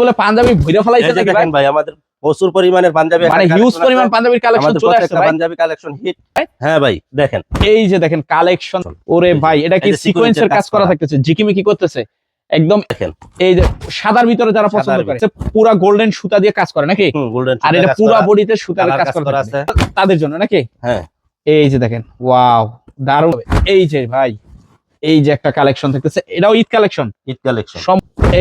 বলে পাঞ্জাবি এই ফেলাইছে নাকি দেখেন ভাই? আমাদের প্রচুর পরিমাণের পাঞ্জাবি মানে হিউজ পরিমাণ পাঞ্জাবির কালেকশন চলে আসছে ভাই। পাঞ্জাবি কালেকশন হিট হ্যাঁ ভাই দেখেন। এই যে দেখেন কালেকশন ওরে ভাই এটা কি সিকোয়েন্সের কাজ করা। থাকতেছে? জিকিমিকি করতেছে। একদম দেখেন। এই যে সাদার ভিতরে যারা পছন্দ করে পুরা গোল্ডেন সুতা দিয়ে কাজ করে নাকি? গোল্ডেন আর এটা পুরা বডিতে সুতার কাজ করা আছে। তাদের জন্য নাকি? হ্যাঁ। এই যে দেখেন ওয়াও দারুণ। এই যে ভাই এই যে একটা কালেকশন থাকতেছে এটাও ঈদ কালেকশন হিট কালেকশন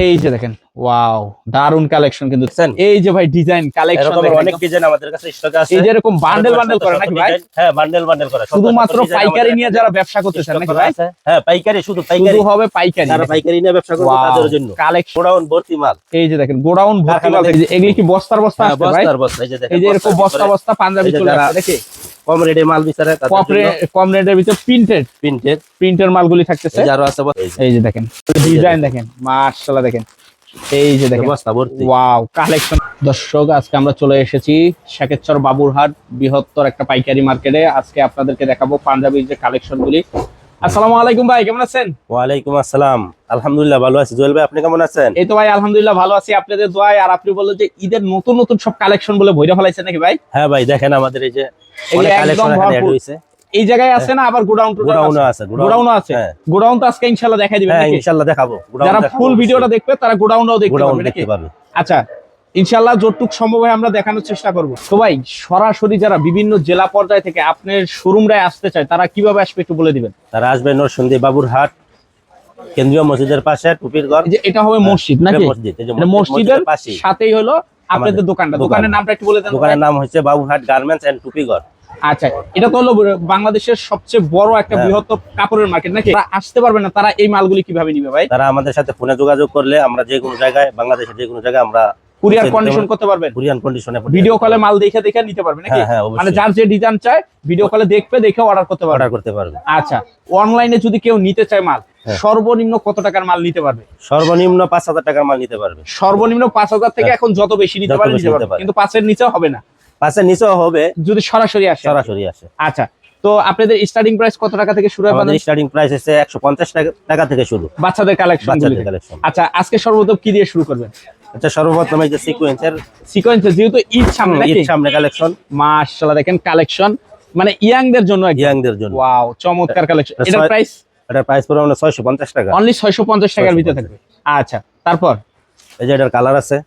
এই যে দেখেন ওয়াও দারুণ কালেকশন কিন্তু। এই যে ভাই ডিজাইন কালেকশন অনেক ডিজাইন আমাদের কাছে স্টকে আছে। এই যে এরকম বান্ডেল বান্ডেল করে নাকি ভাই? হ্যাঁ বান্ডেল বান্ডেল করে। শুধুমাত্র পাইকারি নিয়ে যারা ব্যবসা করতে চান নাকি ভাই? হ্যাঁ পাইকারি শুধু পাইকারি। শুধু হবে পাইকারি যারা পাইকারি নিয়ে ব্যবসা করবে তাদের জন্য। কালেকশন গোডাউন ভর্তি মাল। এই যে দেখেন গোডাউন ভর্তি মাল। এই যে এগুলি কি বস্তার বস্তা হ্যাঁ, আসছে ভাই? বস্তার বস্তা এই যে দেখেন এই যে এরকম বস্তা বস্তা পাঞ্জাবি চলে যারা- আসছে দেখি কম রেটে মাল বিচারে তাদের কম রেটের ভিতরে প্রিন্টেড। প্রিন্টেড। প্রিন্টের মালগুলি থাকতেছে। আরও আছে এই যে দেখেন ডিজাইন দেখেন মাশাআল্লাহ দেখেন। এই যে দেখেন। Wow collection. দর্শক আজকে আমরা চলে এসেছি শাকেরচর বাবুরহাট বৃহত্তর একটা পাইকারি মার্কেটে। আজকে আপনাদেরকে দেখাবো পাঞ্জাবির যে কালেকশন গুলি আসসালামু আলাইকুম ভাই কেমন আছেন? ওয়ালাইকুম আসসালাম। আলহামদুলিল্লাহ ভালো আছি। জুয়েল ভাই আপনি কেমন আছেন? এই তো ভাই আলহামদুলিল্লাহ ভালো আছি। আপনাদের দোয়ায় আর আপনি বললেন যে ঈদের নতুন নতুন সব কালেকশন বলে ভইরা ফেলাইছেন নাকি ভাই? হ্যাঁ ভাই দেখেন আমাদের এই যে অনেক কালেকশন এখানে অ্যাড ভরপুর। এই জায়গায় আছে না আবার গোডাউন গোডাউনও আছে? গোডাউনও আছে? হ্যাঁ। গোডাউন তো আজকে ইনশাআল্লাহ দেখাই দিবেন হ্যাঁ? ইনশাআল্লাহ দেখাবো। যারা ফুল। ভিডিওটা দেখবে তারা গোডাউনটাও দেখতে গোডাউন পাবে আচ্ছা ইনশাল্লাহ যতটুক সম্ভব হয় আমরা দেখানোর চেষ্টা করব। তো ভাই সরাসরি যারা বিভিন্ন জেলা পর্যায় থেকে আপনার শোরুমরায় আসতে চায় তারা কীভাবে আসবে একটু বলে দিবেন? তারা আসবে নরসিংদী বাবুরহাট কেন্দ্রীয় মসজিদের পাশে টুপির ঘর যে এটা হবে মসজিদ নাকি? মসজিদ এই যে এটা মসজিদ- মসজিদের সাথেই হলো আপনাদের দোকানটা। দোকানের নামটা একটু বলে দেন দোকানের নাম হচ্ছে বাবুরহাট গার্মেন্টস এন্ড টুপি ঘর আচ্ছা এটা তো হলো বাংলাদেশের সবচেয়ে বড় একটা হ্যাঁ। বৃহত্তর কাপড়ের মার্কেট নাকি? তারা আসতে পারবে না তারা এই মালগুলি কীভাবে নিবে ভাই? তারা আমাদের সাথে ফোনে যোগাযোগ করলে আমরা যে কোনো জায়গায় বাংলাদেশের যে কোনো জায়গায় আমরা কুরিয়ার কন্ডিশন করতে পারবেন? কুরিয়ান কন্ডিশনে ভিডিও কলে মাল দেখে দেখে নিতে পারবে নাকি? হ্যাঁ হ্যাঁ মানে যার যে ডিজাইন চায় ভিডিও কলে দেখবে দেখে অর্ডার করতে পারবে। অর্ডার করতে পারবে। আচ্ছা অনলাইনে যদি কেউ নিতে চায় মাল হ্যাঁ। সর্বনিম্ন কত টাকার মাল নিতে পারবে? সর্বনিম্ন পাঁচ হাজার টাকার মাল নিতে পারবে। সর্বনিম্ন পাঁচ হাজার থেকে। এখন যত বেশি নিতে যত পারে বেশি নিতে পারবে। কিন্তু পাঁচের নিচেও হবে না। পাঁচের নিচেও হবে। যদি সরাসরি আসে। সরাসরি আসে। আচ্ছা তো আপনাদের স্টার্টিং প্রাইস কত টাকা থেকে শুরু হয় স্টার্টিং প্রাইস হচ্ছে একশো পঞ্চাশ টাকা থেকে শুরু। বাচ্চাদের কালেকশন বাচ্চাদের কালেকশন আচ্ছা আজকে সর্বপ্রথম কি দিয়ে শুরু করবেন? আচ্ছা সর্বপ্রথম এই যে সিকোয়েন্সের সিকোয়েন্স যেহেতু ঈদ সামনে ঈদ সামনে কালেকশন মাশাআল্লাহ দেখেন কালেকশন মানে ইয়াংদের জন্য ইয়াংদের জন্য। ওয়াও চমৎকার কালেকশন এটার প্রাইস এটার প্রাইস পড়বে মানে ছয়শো পঞ্চাশ টাকা। অনলি 650 টাকার ভিতরে থাকবে। আচ্ছা তারপর? এই যে এটার কালার আছে।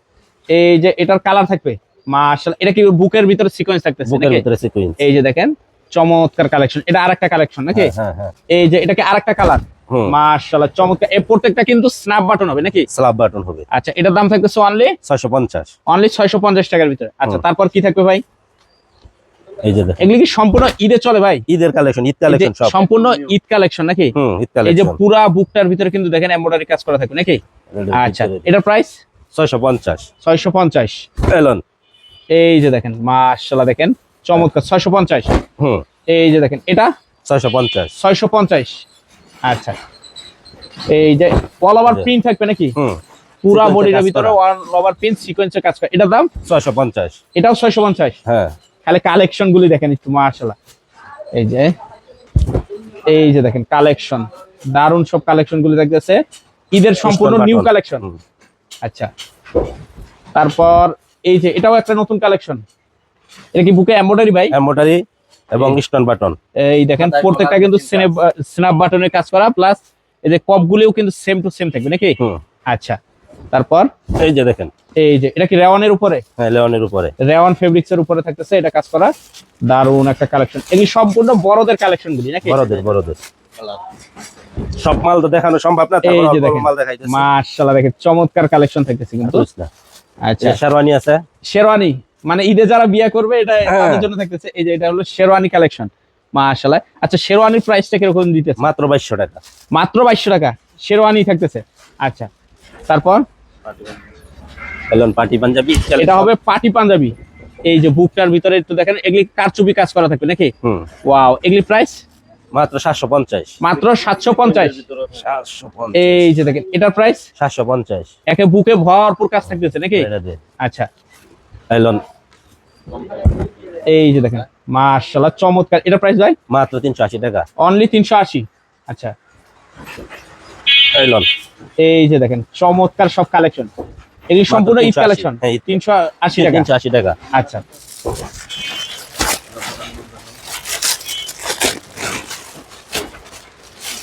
এই যে এটার কালার থাকবে? মাশাআল্লাহ এটা কি বুকের ভিতরে সিকোয়েন্স থাকতেছে বুকের ভিতরে সিকোয়েন্স এই যে দেখেন চমৎকার কালেকশন এটা আরেকটা কালেকশন নাকি? হ্যাঁ হ্যাঁ এই যে এটাকে আরেকটা কালার মাশাআল্লাহ চমৎকার। এই প্রত্যেকটা কিন্তু স্ন্যাপ বাটন হবে নাকি? বাটন হবে। আচ্ছা এটার দাম থাকতেছে অনলি ছয়শো পঞ্চাশ। অনলি 650 টাকার ভিতরে। আচ্ছা তারপর কি থাকবে ভাই? এই যে দেখেন। এগুলি কি সম্পূর্ণ ঈদে চলে ভাই? ঈদের কালেকশন ঈদ কালেকশন সব। সম্পূর্ণ ঈদ কালেকশন নাকি? হুম ঈদ এই যে পুরা বুকটার ভিতরে কিন্তু দেখেন এমব্রয়ডারি কাজ করা থাকবে নাকি? আচ্ছা এটার প্রাইস ছয়শো পঞ্চাশ। 650 এলন এই যে দেখেন মাশাআল্লাহ দেখেন চমৎকার 650 হুম। এই যে দেখেন এটা? ছয়শো পঞ্চাশ। 650 আচ্ছা। এই যে অল ওভার প্রিন্ট থাকবে নাকি? হুম। পুরা বডির ভিতরে। ওয়ান ওভার প্রিন্ট সিকোয়েন্সের কাজ করে। এটার দাম? ছয়শো পঞ্চাশ। এটাও 650 হ্যাঁ। খালি কালেকশন গুলি দেখেন একটু মাশাআল্লাহ। এই যে এই যে দেখেন কালেকশন দারুণ সব কালেকশন গুলি দেখতেছে ঈদের সম্পূর্ণ নিউ কালেকশন আচ্ছা। তারপর এই যে এটাও একটা নতুন কালেকশন এটা কি বুকে এমব্রয়ডারি ভাই? এম্বোটারি এবং স্টোন বাটন এই দেখেন প্রত্যেকটা কিন্তু স্ন্যাপ বাটনের কাজ করা প্লাস এই যে কপ গুলিও কিন্তু সেম টু সেম থাকবে নাকি? আচ্ছা তারপর? এই যে দেখেন। এই যে এটা কি রেওয়ানের উপরে? হ্যাঁ লেওনের উপরে। রেওয়ান ফেব্রিক্স এর উপরে থাকতেছে এটা কাজ করা। দারুণ একটা কালেকশন এগুলি সম্পূর্ণ বড়দের কালেকশন গুলি নাকি? বড়দের বড়দের। সব মাল তো দেখানো সম্ভব না এই যে দেখেন মাল দেখাইতেছে। মাশাআল্লাহ দেখেন চমৎকার কালেকশন থাকতেছে কিন্তু। আচ্ছা। শেরওয়ানি আছে? শেরওয়ানি মানে ঈদে যারা বিয়ে করবে এটা হ্যাঁ। তাদের জন্য থাকতেছে এই যে এটা হলো শেরওয়ানি কালেকশন মাশাআল্লাহ। আচ্ছা শেরওয়ানির প্রাইসটা কীরকম দিতেছে? মাত্র বাইশশো টাকা। মাত্র বাইশশো টাকা শেরওয়ানি থাকতেছে। আচ্ছা তারপর? এলন পার্টি পাঞ্জাবি এটা হবে পাটি পাঞ্জাবি। এই যে বুকটার ভিতরে একটু দেখেন এগুলি কারচুপি কাজ করা থাকবে নাকি? হুম। ওয়াও এগুলি প্রাইস মাত্র সাতশো পঞ্চাশ। মাত্র সাতশো পঞ্চাশ। সাতশো এই যে দেখেন এটার প্রাইস সাতশো পঞ্চাশ। একে বুকে ভরপুর কাজ থাকতেছে নাকি? আচ্ছা। এলন এই যে দেখেন মাশাআল্লাহ চমৎকার। এটা প্রাইস ভাই? মাত্র তিনশো আশি টাকা। অনলি তিনশো আশি। আচ্ছা। এলন এই যে দেখেন চমৎকার সব কালেকশন এগুলি সম্পূর্ণ ঈদ কালেকশন হ্যাঁ, ঈদ। তিনশো আশি টাকা? তিনশো আশি টাকা। আচ্ছা।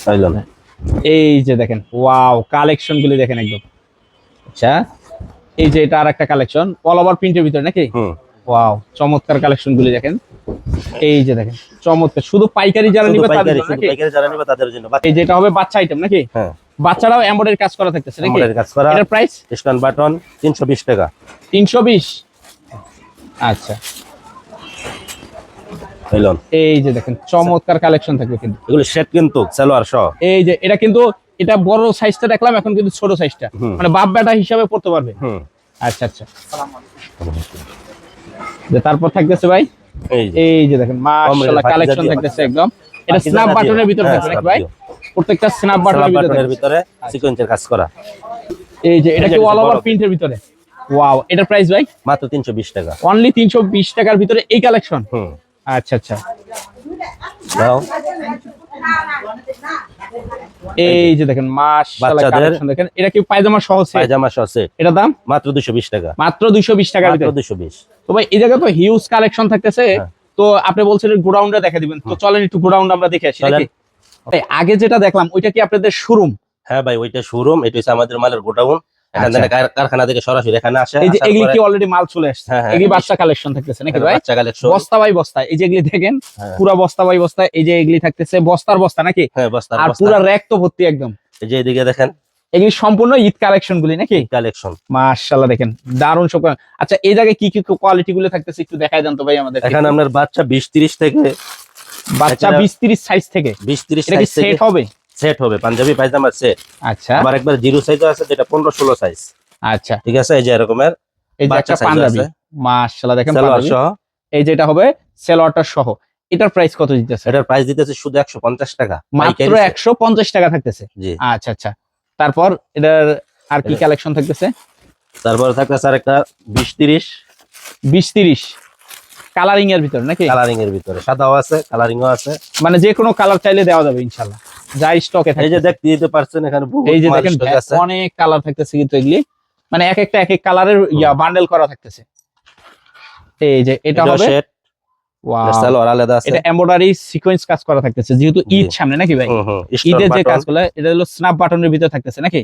পাইলাম এই যে দেখেন ওয়াও কালেকশন গুলি দেখেন একদম। আচ্ছা। এই যে এটা আরেকটা কালেকশন অল ওভার প্রিন্টের ভিতরে নাকি? হুম। ওয়াও চমৎকার কালেকশন গুলি দেখেন। এই যে দেখেন চমৎকার। শুধু পাইকারি যারা নিবে তাদের পাইকারি যারা নেবে তাদের জন্য। এই যেটা হবে বাচ্চা আইটেম নাকি? হ্যাঁ। বাচ্চারাও এমব্রয়ডারি কাজ করা থাকতেছে নাকি? আমাদের কাজ করা। এটার প্রাইস স্টান বাটন তিনশো বিশ টাকা। তিনশো বিশ? আচ্ছা। পাইলাম এই যে দেখেন চমৎকার কালেকশন থাকবে কিন্তু। এগুলো সেট কিন্তু সালোয়ার সহ। এই যে এটা কিন্তু এটা বড় সাইজটা দেখলাম এখন কিন্তু ছোট সাইজটা মানে বাপ বেটা হিসাবে পড়তে পারবে। হুম। আচ্ছা আচ্ছা। তারপর থাকতেছে ভাই? এই যে। দেখেন মাশাআল্লাহ কালেকশন থাকতেছে একদম। এটা স্ন্যাপ বাটনের ভিতরে হ্যাঁ, থাকবে নাকি ভাই। প্রত্যেকটা স্ন্যাপ বাটনের ভিতরে সিকোয়েন্সের কাজ করা। এই যে এটা কি যে অল ওভার প্রিন্টের ভিতরে? ওয়াও এটার প্রাইস ভাই? মাত্র তিনশো বিশ টাকা। অনলি 320 টাকার ভিতরে এই কালেকশন হুম। আচ্ছা আচ্ছা। দাও। এই যে দেখেন মাশাআল্লাহ বাচ্চাদের- দেখেন। এটা কি পায়জামা সহ? পায়জামা সহ এটা দাম? মাত্র দুশো বিশ টাকা। মাত্র 220 টাকার মাত্র ভিতরে দুশো বিশ। তো ভাই এই জায়গায় তো হিউজ কালেকশন থাকতেছে। হ্যাঁ। তো আপনি বলছেন গোডাউনটা দেখা দিবেন। তো চলেন একটু গোডাউন আমরা দেখে আসি ভাই, আগে যেটা দেখলাম ওইটা কি আপনাদের শোরুম হ্যাঁ ভাই ওইটা শোরুম এটা হচ্ছে আমাদের মালের গোডাউন। আচ্ছা। কারখানা থেকে সরাসরি এখানে আসে এই যে এগুলি কি অলরেডি মাল চলে আসছে? হ্যাঁ, হ্যাঁ, এগুলি বাচ্চা কালেকশন থাকতেছে নাকি ভাই? বাচ্চা কালেকশন বস্তা বাই বস্তা এই যে এগুলি দেখেন হ্যাঁ। পুরা বস্তা বাই বস্তা এই যে এগুলি থাকতেছে বস্তার বস্তা নাকি? হ্যাঁ বস্তার আর বস্তা। পুরা র‍্যাক তো ভর্তি একদম। এই যে এদিকে দেখেন। এগুলি সম্পূর্ণ ঈদ কালেকশন গুলি নাকি? কালেকশন মাশাআল্লাহ দেখেন দারুণ সব আচ্ছা এই জায়গায় কি কি কোয়ালিটি গুলো থাকতেছে একটু দেখায় দেন তো ভাই আমাদের এখানে আপনার বাচ্চা বিশ তিরিশ থেকে বাচ্চা এটা- 20 30 সাইজ থেকে। বিশ সাইজ থেকে। সেট হবে? সেট হবে পাঞ্জাবি পায়জামা সেট আচ্ছা। আবার একবার জিরো সাইজও আছে যেটা পনেরো ষোলো সাইজ আচ্ছা। ঠিক আছে? এই যে এরকমের এই যে একটা পাঞ্জাবি। মাশাআল্লাহ দেখেন পাঞ্জাবি। সহ। এই যেটা হবে সেলোয়ারটা সহ। এটার প্রাইস কত দিতেছে? এটার প্রাইস দিতেছে শুধু একশো পঞ্চাশ টাকা। মাত্র পাইকারি set। একশো পঞ্চাশ টাকা থাকতেছে? জি। আচ্ছা আচ্ছা। তারপর এটার আর কি কালেকশন থাকতেছে? তারপরে থাকতেছে আর একটা বিশ তিরিশ। বিশ তিরিশ। কালারিং এর ভিতরে নাকি? কালারিং এর ভিতরে। সাদাও আছে কালারিংও আছে। মানে যে কোনো কালার চাইলে দেওয়া যাবে ইনশাল্লাহ যা স্টকে এই যে দেখতে দিতে পারছেন এখানে বহুত এই যে দেখেন অনেক কালার থাকতেছে কিন্তু এগুলি। মানে এক একটা এক এক কালারের ইয়া বান্ডেল করা থাকতেছে। এই যে এটা হবে এটা এমব্রয়ডারি সিকোয়েন্স কাজ করা থাকতেছে যেহেতু ঈদ সামনে নাকি ভাই? ঈদের যে কাজ কাজগুলো এটা হলো স্ন্যাপ বাটনের ভিতরে থাকতেছে নাকি।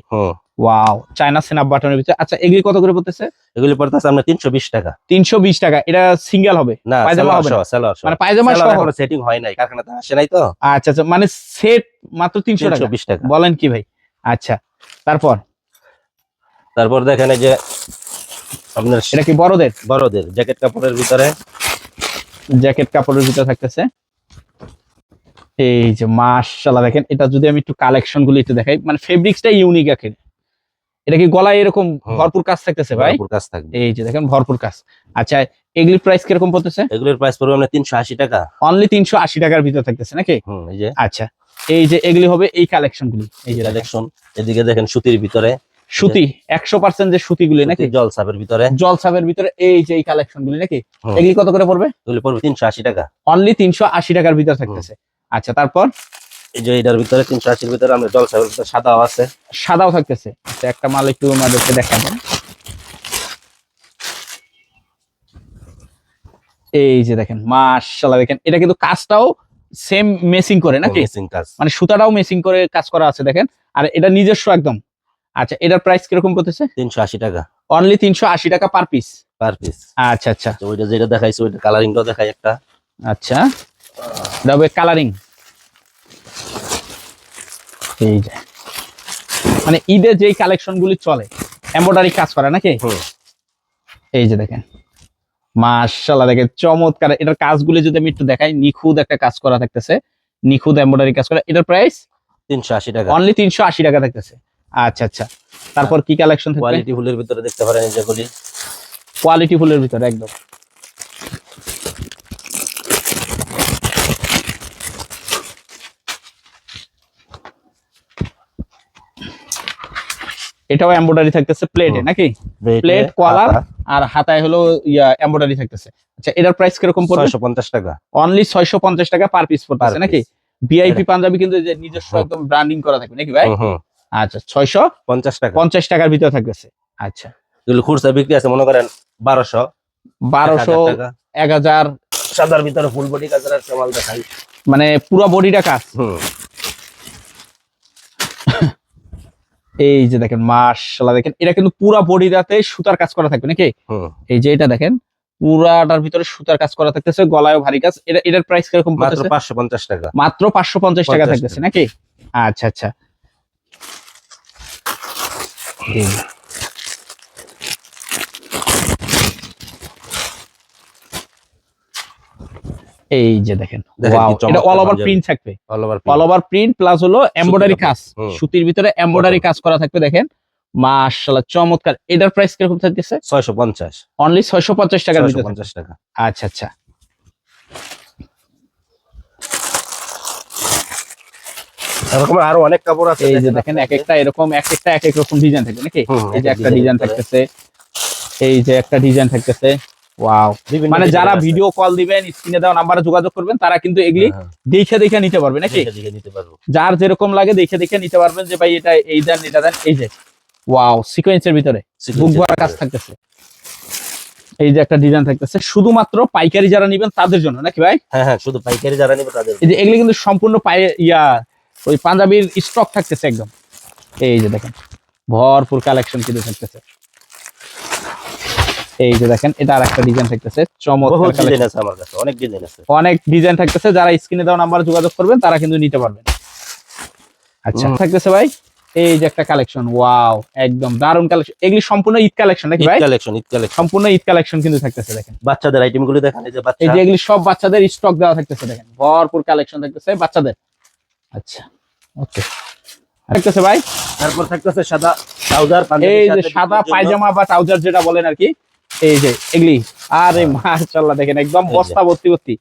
ওয়াও চায়না স্ন্যাপ বাটনের ভিতরে। আচ্ছা এগুলি কত করে পড়তেছে? এগুলি পড়তেছে তিনশো বিশ টাকা। তিনশো বিশ টাকা। এটা সিঙ্গেল হবে? না পায়জামা হবে মানে পায়জামা সহ? এখনও সেটিং হয় নাই কারখানাতে আসে নাই তো। আচ্ছা আচ্ছা মানে সেট মাত্র তিনশো তিনশো টাকা বিশ টাকা। বলেন কি ভাই? আচ্ছা তারপর? তারপর দেখেন এই যে আপনার এটা কি বড়দের? বড়দের জ্যাকেট কাপড়ের ভিতরে। জ্যাকেট কাপড়ের ভিতরে থাকতেছে। এই যে মাশাআল্লাহ দেখেন এটা যদি আমি একটু কালেকশনগুলো একটু দেখাই মানে ফেব্রিক্সটা ইউনিক আছে এটা কি গলায় এরকম ভরপুর কাজ থাকতেছে ভাই? ভরপুর কাজ থাকবে। এই যে দেখেন ভরপুর কাজ। আচ্ছা এগুলির প্রাইস কীরকম পড়তেছে? এগুলির প্রাইস পড়বে আপনার তিনশো আশি টাকা। অনলি তিনশো আশি টাকার ভিতরে থাকতেছে নাকি? হুম এই যে। আচ্ছা এই যে এগুলি হবে এই কালেকশন গুলি এই যে দেখেন। কালেকশন এদিকে দেখেন সুতির ভিতরে। সুতি একশো পার্সেন্ট যে সুতিগুলি নাকি? সুতির জল সাপের ভিতরে। জলসাবের ভিতরে এই যে এই কালেকশন গুলি নাকি এগুলি কত করে পড়বে? এগুলি পড়বে তিনশো আশি টাকা। অনলি তিনশো আশি টাকার ভিতরে থাকতেছে। আচ্ছা তারপর? এই যে এটার ভিতরে তিনশো আশির ভিতরে আমরা জল সাপের ভিতরে সাদাও আছে। সাদাও থাকতেছে। আচ্ছা, একটা মাল একটু আমাদেরকে দেখাবেন এই যে দেখেন মাশাআল্লাহ দেখেন এটা কিন্তু কাজটাও সেম মেসিং করে নাকি? মেসিং কাজ। মানে সুতাটাও মেসিং করে কাজ করা আছে দেখেন। আর এটা নিজস্ব একদম। আচ্ছা এটার প্রাইস কীরকম পড়তেছে? তিনশো আশি টাকা। অনলি তিনশো আশি টাকা পার পিস পার পিস আচ্ছা আচ্ছা। তো ওইটা যেটা দেখাইছে ওইটা কালারিংটাও দেখাই একটা। আচ্ছা। হবে কালারিং এই যে। মানে ঈদের যেই কালেকশন গুলি চলে এমব্রয়ডারি কাজ করে নাকি? এই যে দেখেন। মাশাআল্লাহ দেখেন চমৎকার। এটার কাজগুলি যদি আমি একটু দেখাই নিখুঁত একটা কাজ করা থাকতেছে। নিখুঁত এমব্রয়ডারি কাজ করা। এটার প্রাইস তিনশো আশি টাকা। অনলি তিনশো আশি টাকা থাকতেছে। আচ্ছা আচ্ছা। তারপর কি কালেকশন কোয়ালিটি ফুলের ভিতরে দেখতে পারেন যেগুলি কোয়ালিটি ফুলের ভিতরে একদম। এটাও এমব্রয়ডারি থাকতেছে প্লেটে নাকি? প্লেট কলার আর হাতায় হলো ইয়া এমব্রয়ডারি থাকতেছে। আচ্ছা এটার প্রাইস কীরকম পড়বে? ছয়শো পঞ্চাশ টাকা। অনলি ছয়শো পঞ্চাশ টাকা পার পিস পড়তেছে নাকি। ভিআইপি পাঞ্জাবি কিন্তু এই যে নিজস্ব একদম ব্র্যান্ডিং করা থাকবে নাকি ভাই? আচ্ছা ছয়শো পঞ্চাশ টাকা। পঞ্চাশ টাকার ভিতরে থাকতেছে। আচ্ছা। যেগুলো খুচরা বিক্রি আছে মনে করেন বারোশো বারোশো টাকা। এক হাজার। সাদার ভিতরে ফুল বডি কাজের একটা মাল দেখাই মানে পুরো বডিটা কাজ। হুম। এই যে দেখেন মাশাআল্লাহ দেখেন এটা কিন্তু পুরা বডিটাতে সুতার কাজ করা থাকবে নাকি? এই যে এটা দেখেন পুরাটার ভিতরে সুতার কাজ করা থাকতেছে গলায়ও ভারী কাজ। এটা এটার প্রাইস কীরকম মাত্র পড়তেছে? পাঁচশো পঞ্চাশ টাকা। মাত্র পাঁচশো পঞ্চাশ টাকা থাকতেছে নাকি? আচ্ছা আচ্ছা। এই। যে দেখেন এটা অল ওভার প্রিন্ট থাকবে। All over all over print plus হলো এমব্রয়ডারি কাজ। সুতির ভিতরে এমব্রয়ডারি কাজ করা থাকবে দেখেন। মাশাআল্লাহ চমৎকার। এটার প্রাইস কীরকম থাকতেছে? ছয়শো পঞ্চাশ। অনলি ছয়শো পঞ্চাশ টাকার ছয়শো ভিতরে থাকবে। পঞ্চাশ টাকা। আচ্ছা আচ্ছা। এরকম আরও অনেক কাপড় আছে এই যে দেখেন। এক একটা এরকম এক একটা এক এক রকম ডিজাইন থাকবে নাকি? এই যে এক এক একটা ডিজাইন। থাকতেছে। এই যে একটা ডিজাইন থাকতেছে। ওয়াও মানে যারা ভিডিও কল দিবেন স্ক্রিনে দেওয়া নাম্বারে যোগাযোগ করবেন তারা কিন্তু এগুলি হ্যাঁ, দেখে দেখে নিতে পারবে নাকি? নিতে পারব। যার যেরকম লাগে দেখে দেখে নিতে পারবেন যে ভাই এটা এই দেন এটা দেন এই যে। ওয়াও সিকোয়েন্সের ভিতরে। বুক ভরা কাজ থাকতেছে। এই যে একটা ডিজাইন থাকতেছে শুধুমাত্র পাইকারি যারা নিবেন তাদের জন্য নাকি ভাই? হ্যাঁ হ্যাঁ শুধু পাইকারি যারা নেবে তাদের এই যে এগুলি কিন্তু সম্পূর্ণ পায়ে ইয়া ওই পাঞ্জাবির স্টক থাকতেছে একদম। এই যে দেখেন ভরপুর কালেকশন কিন্তু থাকতেছে। এই যে দেখেন এটা আর একটা ডিজাইন থাকতেছে অনেক ডিজাইন আছে। অনেক ডিজাইন থাকতেছে যারা স্ক্রিনে দেওয়া নাম্বারে যোগাযোগ করবেন তারা কিন্তু নিতে পারবেন। আচ্ছা থাকতেছে ভাই এই যে একটা কালেকশন ওয়াও একদম দারুণ কালেকশন এগুলি সম্পূর্ণ ঈদ কালেকশন নাকি ভাই? কালেকশন ঈদ কালেকশন সম্পূর্ণ ঈদ কালেকশন কিন্তু থাকতেছে দেখেন। বাচ্চাদের আইটেমগুলো দেখেন এই যে বাচ্চা। এই যে এগুলি সব বাচ্চাদের স্টক দেওয়া থাকতেছে দেখেন। ভরপুর কালেকশন থাকতেছে বাচ্চাদের। আচ্ছা ওকে থাকতেছে ভাই? তারপর থাকতেছে সাদা ট্রাউজার এই যে সাদা পায়জামা বা ট্রাউজার যেটা বলেন আর কি এই যে এগুলি আরে মাশাআল্লাহ দেখেন একদম বস্তা ভর্তি ভর্তি।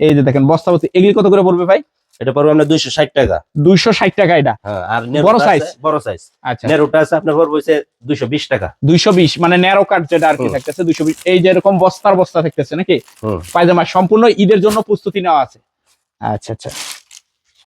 এই যে দেখেন বস্তা ভর্তি। এগুলি কত করে পড়বে ভাই? এটা পড়বে আপনার দুইশো ষাট টাকা। দুইশো ষাট টাকা এটা? হ্যাঁ আর বড়? আছে, বড় সাইজ আচ্ছা। নেরোটা আছে আপনার পড়বে দুইশো বিশ টাকা। দুইশো বিশ মানে ন্যারো কাট যেটা আর কি থাকতেছে দুইশো বিশ। এই যে এরকম বস্তার বস্তা থাকতেছে নাকি? পায়জামা সম্পূর্ণ ঈদের জন্য প্রস্তুতি নেওয়া আছে। আচ্ছা আচ্ছা।